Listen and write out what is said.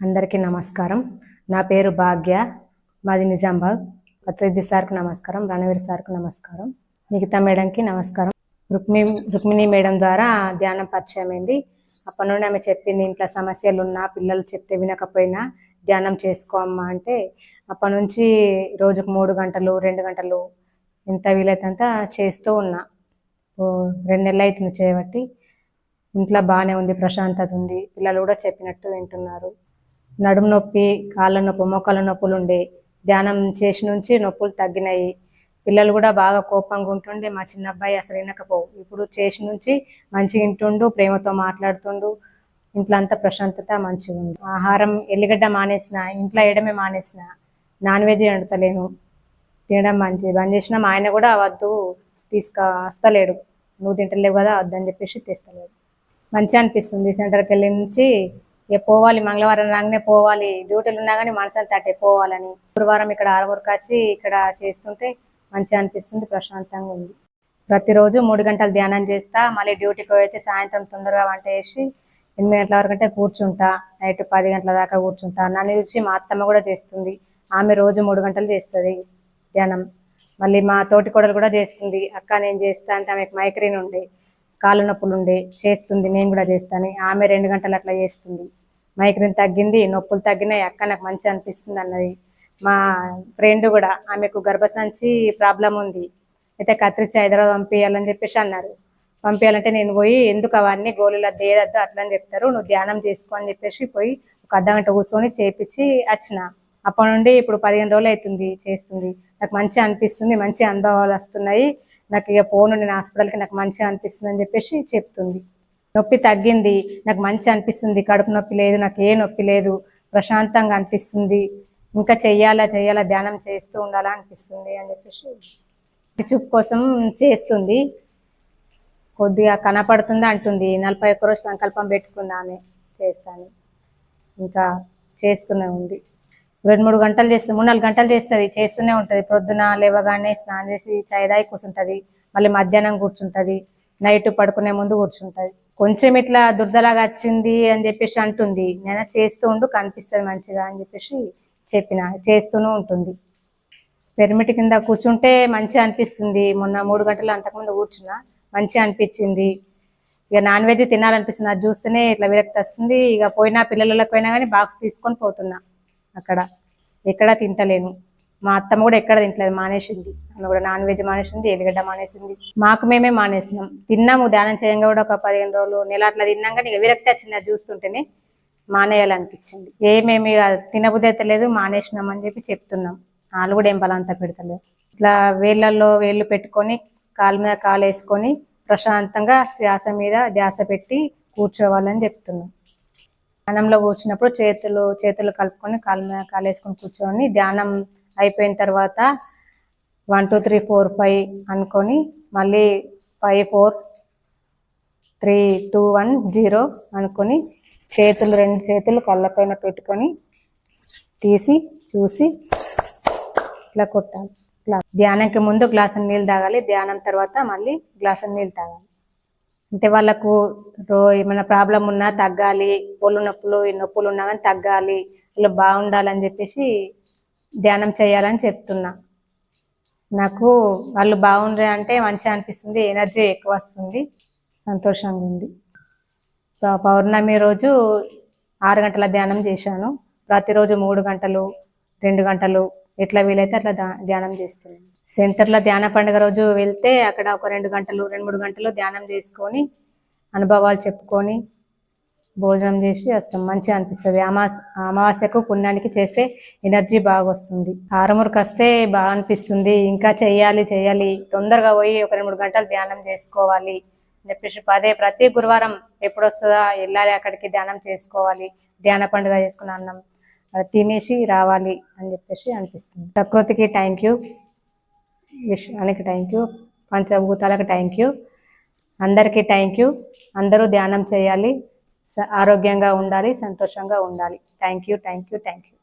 అందరికీ నమస్కారం. నా పేరు భాగ్య మాది నిజామాబాద్. పత్రిజీ సార్కి నమస్కారం రణవీర్ సార్కి నమస్కారం. మిగతా మేడంకి నమస్కారం. రుక్మి రుక్మిణి మేడం ద్వారా ధ్యానం పరిచయం అయింది. అప్పటి నుండి ఆమె చెప్పింది ఇంట్లో సమస్యలు ఉన్నా పిల్లలు చెప్తే వినకపోయినా ధ్యానం చేసుకో అమ్మా అంటే అప్పటి నుంచి రోజుకు మూడు గంటలు రెండు గంటలు ఎంత వీలైతే చేస్తూ ఉన్నా. ఓ రెండు నెలలు అవుతుంది చేయబట్టి ఇంట్లో బాగానే ఉంది ప్రశాంతత ఉంది. పిల్లలు కూడా చెప్పినట్టు వింటున్నారు. నడుము నొప్పి కాళ్ళ నొప్పి మోకాళ్ళ నొప్పులు ఉండే ధ్యానం చేసి నుంచి నొప్పులు తగ్గినాయి. పిల్లలు కూడా బాగా కోపంగా ఉంటుండే. మా చిన్న అబ్బాయి అసలు వినకపోవు. ఇప్పుడు చేసి నుంచి మంచిగా వింటుండు ప్రేమతో మాట్లాడుతుండు. ఇంట్లో అంతా ప్రశాంతత మంచిగా ఉంది. ఆహారం ఎల్లిగడ్డ మానేసిన ఇంట్లో వేయడమే మానేసిన నాన్ వెజ్ వండుతలేను. తినడం మంచిది. బంద్ చేసినా మా ఆయన కూడా వద్దు తీసుక వస్తలేడు. నువ్వు తింటలేవు కదా వద్దని చెప్పేసి తెస్తలేడు మంచిగా అనిపిస్తుంది. సెంటర్కి వెళ్ళి నుంచి ఇక పోవాలి మంగళవారం రాగానే పోవాలి. డ్యూటీలు ఉన్నా కానీ మనసులు తట్టే పోవాలని. గురువారం ఇక్కడ ఆరుగురికి వచ్చి ఇక్కడ చేస్తుంటే మంచిగా అనిపిస్తుంది ప్రశాంతంగా ఉంది. ప్రతిరోజు మూడు గంటలు ధ్యానం చేస్తా మళ్ళీ డ్యూటీకి పోయితే సాయంత్రం తొందరగా వంట చేసి ఎనిమిది గంటల వరకు అంటే కూర్చుంటా నైట్ పది గంటల దాకా కూర్చుంటా. నన్ను చూసి మా అత్తమ్మ కూడా చేస్తుంది. ఆమె రోజు మూడు గంటలు చేస్తుంది ధ్యానం. మళ్ళీ మా తోటి కోడలు కూడా చేస్తుంది. అక్క నేను చేస్తా అంటే ఆమెకు మైగ్రేన్ ఉండే. కాళ్ళు నొప్పులు ఉండే చేస్తుంది నేను కూడా చేస్తాను. ఆమె రెండు గంటలు అట్లా చేస్తుంది. మైగ్రేన్ తగ్గింది నొప్పులు తగ్గినాయి అక్క నాకు మంచిగా అనిపిస్తుంది అన్నది. మా ఫ్రెండ్ కూడా ఆమెకు గర్భసంచి ప్రాబ్లం ఉంది. అయితే కత్తిరించి హైదరాబాద్ పంపించాలని చెప్పేసి అన్నారు. పంపించాలంటే నేను పోయి ఎందుకు అవన్నీ గోళీలు దేదద్దు అట్లా అని చెప్తారు నువ్వు ధ్యానం చేసుకో అని చెప్పేసి పోయి ఒక అర్ధగంట కూర్చొని చేపించి వచ్చిన. అప్పటి నుండి ఇప్పుడు పదిహేను రోజులు అవుతుంది చేస్తుంది. నాకు మంచిగా అనిపిస్తుంది మంచి అనుభవాలు వస్తున్నాయి. నాకు ఇక పోను నేను హాస్పిటల్కి నాకు మంచిగా అనిపిస్తుంది అని చెప్పేసి చెప్తుంది. నొప్పి తగ్గింది నాకు మంచి అనిపిస్తుంది. కడుపు నొప్పి లేదు నాకు ఏ నొప్పి లేదు. ప్రశాంతంగా అనిపిస్తుంది. ఇంకా చెయ్యాలా చెయ్యాలా ధ్యానం చేస్తూ ఉండాలా అనిపిస్తుంది అని చెప్పేసి చూపు కోసం చేస్తుంది. కొద్దిగా కనపడుతుంది అంటుంది. నలభై ఒక్క రోజు సంకల్పం పెట్టుకుందామే చేస్తాను. ఇంకా చేస్తూనే ఉంది. రెండు మూడు గంటలు చేస్తుంది మూడు నాలుగు గంటలు చేస్తుంది చేస్తూనే ఉంటుంది. పొద్దున లేవగానే స్నానం చేసి చాయ్ దాయి కూర్చుంటుంది. మళ్ళీ మధ్యాహ్నం కూర్చుంటుంది. నైట్ పడుకునే ముందు కూర్చుంటుంది. కొంచెం ఇట్లా దుర్దలాగా వచ్చింది అని చెప్పేసి అంటుంది. నేను చేస్తూ ఉండు కనిపిస్తుంది మంచిగా అని చెప్పేసి చెప్పిన చేస్తూనే ఉంటుంది. పిరమిడ్ కింద కూర్చుంటే మంచిగా అనిపిస్తుంది. మొన్న మూడు గంటలు అంతకుముందు కూర్చున్నా మంచిగా అనిపించింది. ఇక నాన్ వెజ్ తినాలనిపిస్తుంది. అది చూస్తేనే ఇట్లా విరక్తి వస్తుంది. ఇక పోయినా పిల్లలకు పోయినా కానీ బాక్స్ తీసుకొని పోతున్నా. అక్కడ ఎక్కడ తింటలేను. మా అత్తమ్మ కూడా ఎక్కడ తింటలేదు మానేసింది. ఆమె కూడా నాన్ వెజ్ మానేసింది ఎల్లిగడ్డ మానేసింది. మాకు మేమే మానేసినాం. తిన్నాము ధ్యానం చేయంగా కూడా ఒక పదిహేను రోజులు నెల అట్లా తిన్నాక నీకు విరక్తి వచ్చింది అది చూస్తుంటేనే మానేయాలనిపించింది. ఏమేమి తినబుద్ధి అయితే లేదు మానేసినాం అని చెప్పి చెప్తున్నాం. వాళ్ళు కూడా ఏం బలంతా పెడతలేదు. ఇట్లా వేళ్ళల్లో వేళ్ళు పెట్టుకొని కాలు మీద కాలు వేసుకొని ప్రశాంతంగా శ్వాస మీద ధ్యాస పెట్టి కూర్చోవాలని చెప్తున్నాం. ధ్యానంలో కూర్చున్నప్పుడు చేతులు చేతులు కలుపుకొని కాలు మీద కాలు వేసుకొని కూర్చొని ధ్యానం అయిపోయిన తర్వాత one two three four five అనుకొని మళ్ళీ five four three two one zero అనుకొని చేతులు రెండు చేతులు కళ్ళపైన పెట్టుకొని తీసి చూసి ఇట్లా కొట్టాలి. ఇట్లా. ధ్యానంకి ముందు గ్లాసు నీళ్ళు తాగాలి. ధ్యానం తర్వాత మళ్ళీ గ్లాసు నీళ్ళు తాగాలి. అంటే వాళ్ళకు రో ఏమైనా ప్రాబ్లం ఉన్నా తగ్గాలి ఒళ్ళు నొప్పులు ఈ నొప్పులు ఉన్నా కానీ తగ్గాలి వాళ్ళు బాగుండాలని చెప్పేసి ధ్యానం చేయాలని చెప్తున్నా. నాకు వాళ్ళు బాగుండ్రే అంటే మంచిగా అనిపిస్తుంది ఎనర్జీ ఎక్కువ వస్తుంది సంతోషంగా ఉంది. సో పౌర్ణమి రోజు ఆరు గంటల ధ్యానం చేశాను. ప్రతిరోజు మూడు గంటలు రెండు గంటలు ఎట్లా వీలైతే అట్లా ధ్యా- ధ్యానం చేస్తున్నాను సెంటర్లో ధ్యాన పండుగ రోజు వెళ్తే అక్కడ ఒక రెండు గంటలు రెండు మూడు గంటలు ధ్యానం చేసుకొని అనుభవాలు చెప్పుకొని భోజనం చేసి వస్తాం. మంచిగా అనిపిస్తుంది. అమాస్ అమావాస్యకు పుణ్యానికి చేస్తే ఎనర్జీ బాగా వస్తుంది ఆరమూరుకి వస్తే బాగా అనిపిస్తుంది ఇంకా చెయ్యాలి చెయ్యాలి. తొందరగా పోయి ఒక రెండు మూడు గంటలు ధ్యానం చేసుకోవాలి. అని చెప్పేసి పదే ప్రతి గురువారం ఎప్పుడు వస్తుందా వెళ్ళాలి అక్కడికి ధ్యానం చేసుకోవాలి. ధ్యాన పండుగ చేసుకుని అన్నం. అది తినేసి రావాలి అని చెప్పేసి అనిపిస్తుంది. ప్రకృతికి థ్యాంక్ యూ విశ్వానికి థ్యాంక్ యూ పంచభూతాలకు థ్యాంక్ యూ అందరికీ థ్యాంక్ యూ అందరూ ధ్యానం చేయాలి. స- ఆరోగ్యంగా ఉండాలి సంతోషంగా ఉండాలి. Thank you thank you thank you